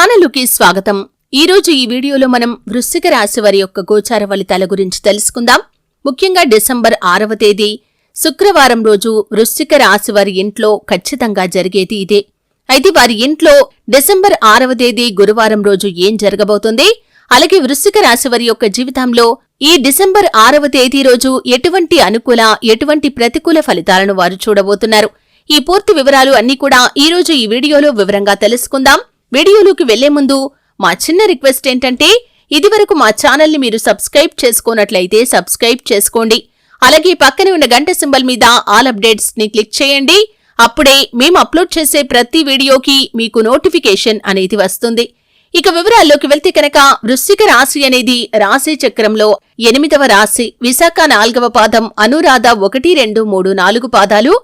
ఛానల్కి స్వాగతం. ఈ రోజు ఈ వీడియోలో మనం వృశ్చిక రాశి వారి యొక్క గోచార ఫలితాల గురించి తెలుసుకుందాం. ముఖ్యంగా డిసెంబర్ ఆరవ తేదీ శుక్రవారం రోజు వృశ్చిక రాశి వారి ఇంట్లో ఖచ్చితంగా జరిగేది ఇదే. అయితే వారి ఇంట్లో డిసెంబర్ ఆరవ తేదీ గురువారం రోజు ఏం జరగబోతుంది? అలాగే వృశ్చిక రాశి వారి యొక్క జీవితంలో ఈ డిసెంబర్ ఆరవ తేదీ రోజు ఎటువంటి అనుకూల ఎటువంటి ప్రతికూల ఫలితాలను వారు చూడబోతున్నారు? ఈ పూర్తి వివరాలు అన్ని కూడా ఈ రోజు ఈ వీడియోలో వివరంగా తెలుసుకుందాం. వీడియోలోకి వెళ్ళే ముందు మా చిన్న రిక్వెస్ట్ ఏంటంటే ఇదివరకు మా ఛానల్ని మీరు సబ్స్క్రైబ్ చేసుకోనట్లయితే సబ్స్క్రైబ్ చేసుకోండి. అలాగే పక్కనే ఉన్న గంట సింబల్ మీద ఆల్ అప్డేట్స్ని క్లిక్ చేయండి. అప్పుడే మేము అప్లోడ్ చేసే ప్రతి వీడియోకి మీకు నోటిఫికేషన్ అనేది వస్తుంది. ఇక వివరాల్లోకి వెళ్తే కనుక వృశ్చిక రాశి అనేది రాశి చక్రంలో ఎనిమిదవ రాశి విశాఖ నాలుగవ పాదం అనురాధ ఒకటి రెండు మూడు నాలుగు పాదాలు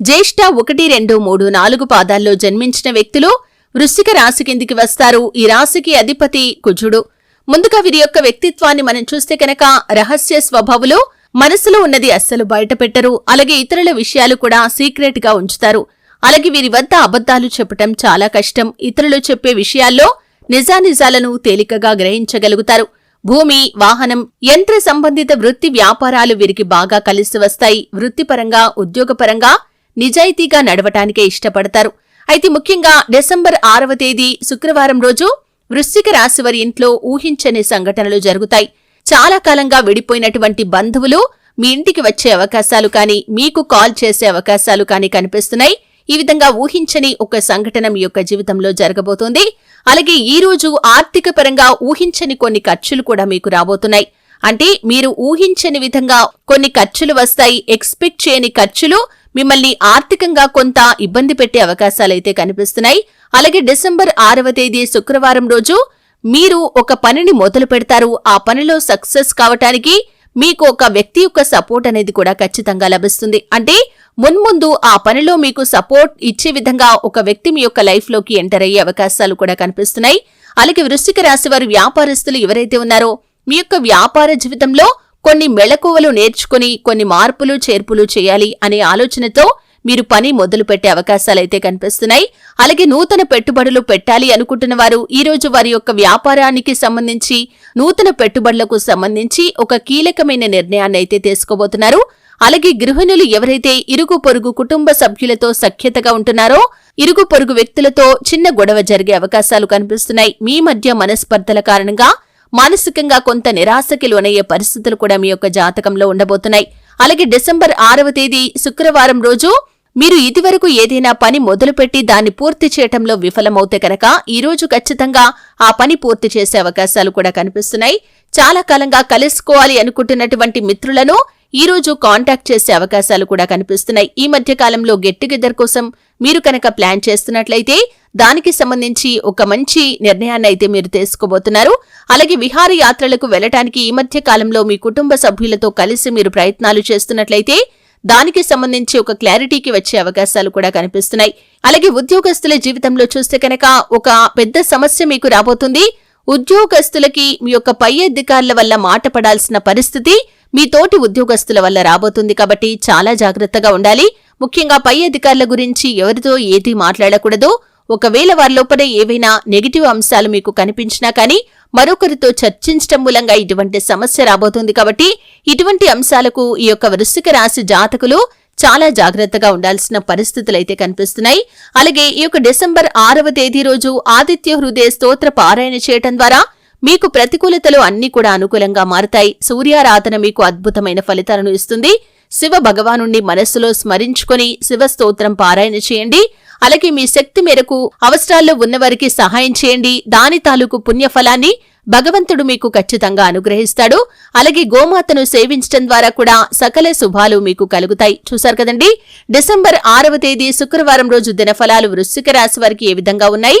జ్యేష్ఠ ఒకటి రెండు మూడు నాలుగు పాదాల్లో జన్మించిన వ్యక్తులు వృశ్చిక రాశి కిందికి వస్తారు. ఈ రాశికి అధిపతి కుజుడు. ముందుగా వీరి యొక్క వ్యక్తిత్వాన్ని మనం చూస్తే కనుక రహస్య స్వభావులు మనసులో ఉన్నది అస్సలు బయటపెట్టరు. అలాగే ఇతరుల విషయాలు కూడా సీక్రెట్గా ఉంచుతారు. అలాగే వీరి వద్ద అబద్ధాలు చెప్పటం చాలా కష్టం. ఇతరులు చెప్పే విషయాల్లో నిజానిజాలను తేలికగా గ్రహించగలుగుతారు. భూమి వాహనం యంత్ర సంబంధిత వృత్తి వ్యాపారాలు వీరికి బాగా కలిసి వస్తాయి. వృత్తిపరంగా ఉద్యోగపరంగా నిజాయితీగా నడవటానికే ఇష్టపడతారు. అయితే ముఖ్యంగా డిసెంబర్ ఆరవ తేదీ శుక్రవారం రోజు వృశ్చిక రాశి వారి ఇంట్లో ఊహించని సంఘటనలు జరుగుతాయి. చాలా కాలంగా విడిపోయినటువంటి బంధువులు మీ ఇంటికి వచ్చే అవకాశాలు కానీ మీకు కాల్ చేసే అవకాశాలు కానీ కనిపిస్తున్నాయి. ఈ విధంగా ఊహించని ఒక సంఘటన మీ యొక్క జీవితంలో జరగబోతోంది. అలాగే ఈ రోజు ఆర్థిక పరంగా ఊహించని కొన్ని ఖర్చులు కూడా మీకు రాబోతున్నాయి. అంటే మీరు ఊహించని విధంగా కొన్ని ఖర్చులు వస్తాయి. ఎక్స్పెక్ట్ చేయని ఖర్చులు మిమ్మల్ని ఆర్థికంగా కొంత ఇబ్బంది పెట్టే అవకాశాలైతే కనిపిస్తున్నాయి. అలాగే డిసెంబర్ ఆరవ తేదీ శుక్రవారం రోజు మీరు ఒక పనిని మొదలు పెడతారు. ఆ పనిలో సక్సెస్ కావటానికి మీకు ఒక వ్యక్తి యొక్క సపోర్ట్ అనేది కూడా ఖచ్చితంగా లభిస్తుంది. అంటే మున్ముందు ఆ పనిలో మీకు సపోర్ట్ ఇచ్చే విధంగా ఒక వ్యక్తి మీ యొక్క లైఫ్లోకి ఎంటర్ అయ్యే అవకాశాలు కూడా కనిపిస్తున్నాయి. అలాగే వృశ్చిక రాశి వారి వ్యాపారస్తులు ఎవరైతే ఉన్నారో మీ యొక్క వ్యాపార జీవితంలో కొన్ని మెళకువలు నేర్చుకుని కొన్ని మార్పులు చేర్పులు చేయాలి అనే ఆలోచనతో మీరు పని మొదలు పెట్టే అవకాశాలైతే కనిపిస్తున్నాయి. అలాగే నూతన పెట్టుబడులు పెట్టాలి అనుకుంటున్న వారు ఈ రోజు వారి యొక్క వ్యాపారానికి సంబంధించి నూతన పెట్టుబడులకు సంబంధించి ఒక కీలకమైన నిర్ణయాన్ని అయితే తీసుకోబోతున్నారు. అలాగే గృహిణులు ఎవరైతే ఇరుగు పొరుగు కుటుంబ సభ్యులతో సఖ్యతగా ఉంటున్నారో ఇరుగు పొరుగు వ్యక్తులతో చిన్న గొడవ జరిగే అవకాశాలు కనిపిస్తున్నాయి. మీ మధ్య మనస్పర్ధల కారణంగా మానసికంగా కొంత నిరాశకి లోనయ్యే పరిస్థితులు కూడా మీ యొక్క జాతకంలో ఉండబోతున్నాయి. అలాగే డిసెంబర్ ఆరవ తేదీ శుక్రవారం రోజు మీరు ఇదివరకు ఏదైనా పని మొదలుపెట్టి దాన్ని పూర్తి చేయటంలో విఫలమవుతే కనుక ఈరోజు ఖచ్చితంగా ఆ పని పూర్తి చేసే అవకాశాలు కూడా కనిపిస్తున్నాయి. చాలా కాలంగా కలుసుకోవాలి అనుకుంటున్నటువంటి మిత్రులను ఈ రోజు కాంటాక్ట్ చేసే అవకాశాలు కూడా కనిపిస్తున్నాయి. ఈ మధ్య కాలంలో గెట్ టుగెదర్ కోసం మీరు కనుక ప్లాన్ చేస్తున్నట్లయితే దానికి సంబంధించి ఒక మంచి నిర్ణయాన్ని అయితే మీరు తీసుకోబోతున్నారు. అలాగే విహార యాత్రలకు వెళ్ళటానికి ఈ మధ్య కాలంలో మీ కుటుంబ సభ్యులతో కలిసి మీరు ప్రయత్నాలు చేస్తున్నట్లయితే దానికి సంబంధించి ఒక క్లారిటీకి వచ్చే అవకాశాలు కూడా కనిపిస్తున్నాయి. అలాగే ఉద్యోగస్తుల జీవితంలో చూస్తే కనుక ఒక పెద్ద సమస్య మీకు రాబోతుంది. ఉద్యోగస్తులకి మీ యొక్క పై అధికారుల వల్ల మాట పడాల్సిన పరిస్థితి మీ తోటి ఉద్యోగస్తుల వల్ల రాబోతుంది కాబట్టి చాలా జాగ్రత్తగా ఉండాలి. ముఖ్యంగా పై అధికారుల గురించి ఎవరితో ఏది మాట్లాడకూడదు ఒకవేళ వారి లోపల ఏవైనా నెగిటివ్ అంశాలు మీకు కనిపించినా కానీ మరొకరితో చర్చించటం మూలంగా ఇటువంటి సమస్య రాబోతుంది కాబట్టి ఇటువంటి అంశాలకు ఈ యొక్క వృశ్చిక రాశి జాతకులు చాలా జాగ్రత్తగా ఉండాల్సిన పరిస్థితులైతే కనిపిస్తున్నాయి. అలాగే ఈ యొక్క డిసెంబర్ ఆరవ తేదీ రోజు ఆదిత్య హృదయ స్తోత్ర పారాయణ చేయటం ద్వారా మీకు ప్రతికూలతలు అన్ని కూడా అనుకూలంగా మారతాయి. సూర్యారాధన మీకు అద్భుతమైన ఫలితాలను ఇస్తుంది. శివ భగవాను మనస్సులో స్మరించుకొని శివ స్తోత్రం పారాయణ చేయండి. అలాగే మీ శక్తి మేరకు అవసరాల్లో ఉన్నవారికి సహాయం చేయండి. దాని తాలూకు పుణ్యఫలాన్ని భగవంతుడు మీకు ఖచ్చితంగా అనుగ్రహిస్తాడు. అలాగే గోమాతను సేవించడం ద్వారా కూడా సకల శుభాలు మీకు కలుగుతాయి. చూశారు కదండి? డిసెంబర్ ఆరవ తేదీ శుక్రవారం రోజు దినఫలాలు వృశ్చిక రాశి వారికి ఏ విధంగా ఉన్నాయి?